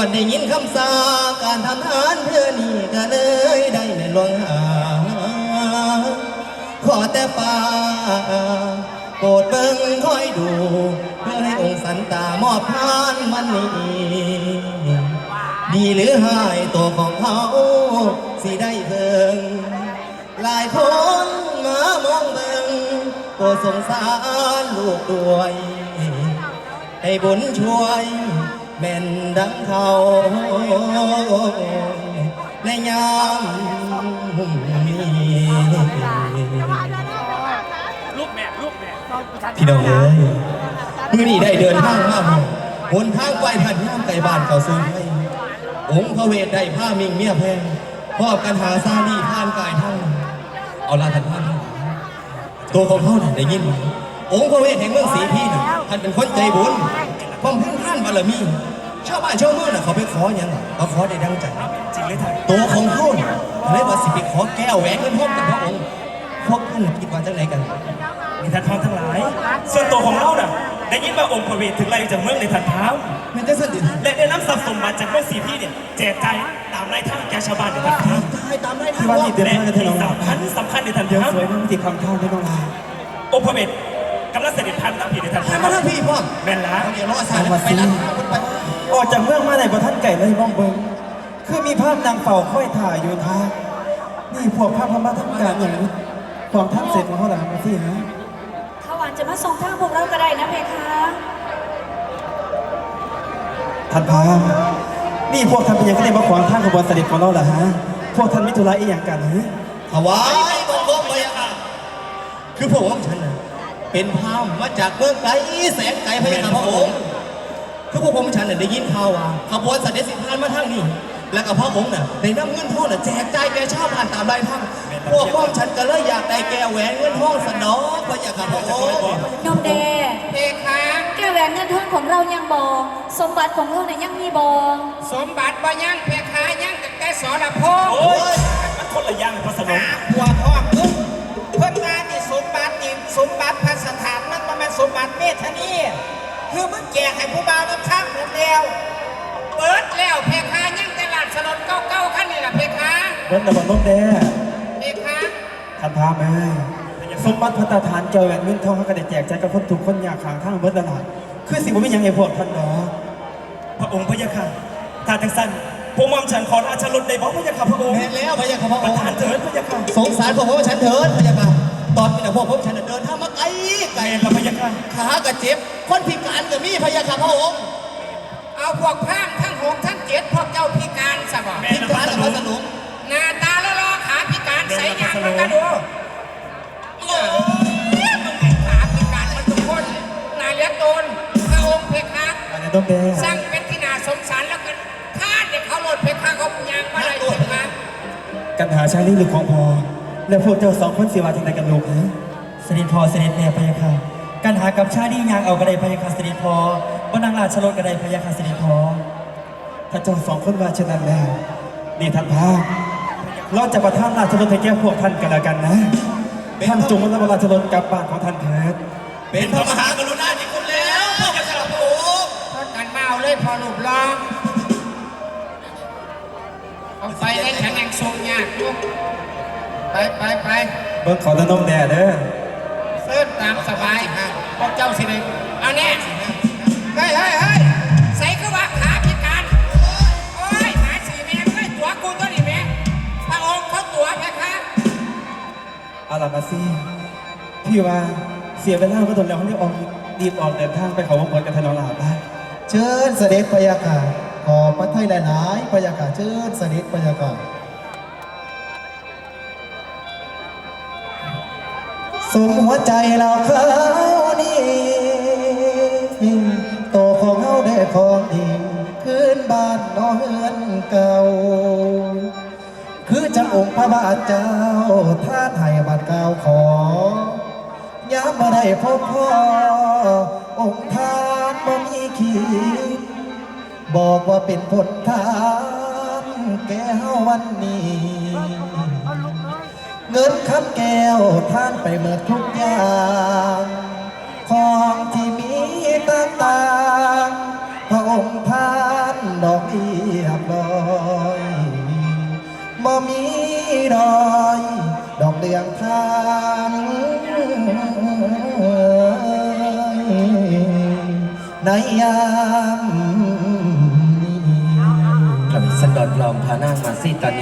อนได้ยินคำสาการทำทานเพื่อนี่ก็เลยได้ในหลวงหา ขอแต่ฟ้าโปรดเบิ่งคอยดู เพื่อให้องค์สันตามอบทานวันนี้ดีหรือหายตัวของเขาสิได้เบิ่งหลายคนมามองเบิ่งโปรดสงสารลูกด้วยให้บุญช่วย แม่นดังเขาในยามนี้ลูกแม่ลูกแม่พี่น้องเอ้ยมื่อนี้ได้เดินทางมาหนทางไปทันย่ามไก่บ้านเขาสูงให้องค์พระเวทได้ผ้ามิงเมียแพงมอบกันหาซาลีผ่านกายทั้งเอาลาทันท่านตัวของเขาน่ได้ยินองค์พระเวทแห่งเมืองศรีพี่น่ะท่านเป็นคนใจบุญความเพ่งท่านบารมี ชาวบ้านชาวเมืองน่ะเขาไปขออย่างเขาขอได้ดังใจจริงเลยท่านตัวของเขาน่ะเลยว่าสิไปขอแก้วแหวนเงินทองกับพระองค์พวกท่านคิดว่าจังไหนกันมีท่านท้องทั้งหลาย ส่วนตัวของเราน่ะได้ยินว่าองค์พระเวทถึงไล่จากเมืองในท่านเท้าไม่ได้สนิทและได้นำทรัพย์สมบัติจากเมืองสีพี่เนี่ยแจกจ่ายตามรายทางแก่ชาวบ้านในท่านเท้าตายตามได้ที่ว่านี่เดินและทางกันเถอะน้องที่ลาสำคัญสำคัญในท่านเดี๋ยวเท้าสวยน้ำติดคำท่าด้วยน้องลาองค์พระเวท กำลังเสด็จพันตามพี่ในท่านให้เท้ามาทั้งพี่พ่อแม่นละเดี๋ยวรอสายแล้วไปร้านคนไปออกจากเมืองมาในประทันไก่เลยมองเบิงคือมีภาพนางเฝ้าค่อยถ่ายอยู่ทางนี่พวกภาพพม่าทำการอย่างนี้ความทักเสร็จของเขาหลังมาสิฮะข้าวหวานจะมาส่งทางพวกเราก็ได้นะเพคะท่านพามนี่พวกท่านเป็นยังไงมาขวางทางขบวนเสด็จของเราเหรอฮะ พวกท่านมิถุระอีอย่างกันฮะถวายบังคมไปอะคือพระองค์ฉันน่ะ เป็นพราหมณ์มาจากเมืองไกลแสนไกลพระยาค่ะพระองค์คือพวกผมฉันน่ะได้ยินข่าวว่าขบวนเสด็จสิพานมาทางนี้แล้วก็พระองค์น่ะได้นำเงินทองน่ะแจกจ่ายแก่ชาวบ้านตามรายทางพวกพ้องฉันก็เลยอยากได้แก้วแหวนเงินทองสนองพระยาค่ะพระองค์นมแดงเพคะแก้วแหวนเงินทองของเรายังบอสมบัติของเราเนี่ยยังมีบอสมบัติบ่ยังเพคะยังแต่แต่สรพงษ์โอ้ยมันคนละอย่างกับพระสนมหัวพ่อพึ่ง สมบัติพัสถานมันบ่แม่นสมบัติเมธานีคือมึงแจกให้ผู้บ่าวน้ำข้ามหมดแล้ว เปิดแล้วเพคะยังแต่ลาดสลดเก้าๆคันนี่ล่ะเพคะเบิ้ลระเบิดลมแดงเพคะท่านพามเอ้ยสมบัติพัฒฐานเกี่ยวกับเงินทองเขาก็ได้แจกจ่ายกับคนถูกข์คนยากขางทางเบิ้ลตลาดคือสิ่งว่าไม่ยังไงพวกท่านดอกพระองค์พระยาค่ะถ้าจังสั้นพวกมอมฉันขอราชรถได้บอกพระยาค่ะพระองค์แม่นแล้วพระยาค่ะพระปอระงค์ทานเถิดพระยาค่ะสงสารพวกผมฉันเถิดพระยาค่ะ ตอนนี้นะพวกผมฉันน่ะเดินทางมาไกลไกลแม่นละพระยาค่ะขากระเจ็บ คนพิการก็มีพระยาค่ะพระองค์เอาพวกพราหมณ์ทั้งหกทั้งเจ็ดพวกเจ้าพิการซะบ่แม่พิการกับพระสนมหน้าตาละลอขาพิการใส่หยังมันก็ดูโอ้ยมึงเห็นขาพิการมันทุกคนนายเหลือโตนพระองค์เพคะอันนี้ต้องแดงสร้างเป็นที่น่าสงสารแล้วกันท่านเด็กเขาโหลดเพคะเขายางมาได้เพคะกันหาชาลีหรือของพอ แล้วพวกเจ้าสองคนสิวาจังใดกันลูกฮะเสด็จพอเสด็จแม่พะยะค่ะการหากับชาดียางเอากระไดพะยะค่ะเสด็จพอบนางราชรถกระไดพะยะค่ะเสด็จพอถ้าเจ้าสองคนว่าเช่นนั้นแล้วนี่ท่านพาเราจะประทานราชรถให้แก่พวกท่านกันแล้วกันนะท่านจงรับราชรถกลับบ้านของท่านเถิดเป็นพระมหากรุณาธิคุณแล้วพระยาค่ะพระองค์ทอดกันมาเอาเลยพอหลุบล้อมเอาไปได้แข็งแรงทรงยากลูก ไปไปไปเบิ่งขอตะนมแด่เด้อเสิร์ฟตามสบายพวกเจ้าสิเลยเอาเนี่ยเฮ้ยเฮ้ยเฮ้ยใส่ก็ว่าขาพิการโอ้ยหาสีแม่งเลยตัวกูตัวนี้แม่พระองค์เขาตัวไหมคะเอาล่ะมาสิพี่ว่าเสียเวลาก็ตนแล้วเขาเรียกออกรีบออกเดินทางไปเขาวงบนกันทนอลาบ้านเชิญเสด็จพระยาค่ะขอพระไทยหลายๆพระยาค่ะเชิญเสด็จพระยาค่ะ สมหัวใจเราเขานี่โตของเขาได้ของดีขึ้นบ้านนอเฮือนเก่า คือจังองค์พระบาทเจ้าท่านให้บัตรเก่าขอย้ำมาได้พบพ่อองค์ท่านบ่มีขีดบอกว่าเป็นผลทานแก้ววันนี้ เงินคับแก้วท่านไปเมิดทุกอย่าง ของที่มีต่างๆพระองค์ท่านดอกเอี้ยบลอยบ่มีดอย ดอกเดืองท่านในยามนี้ หลัสันดอนลอมพานาคมาสิตอนนี้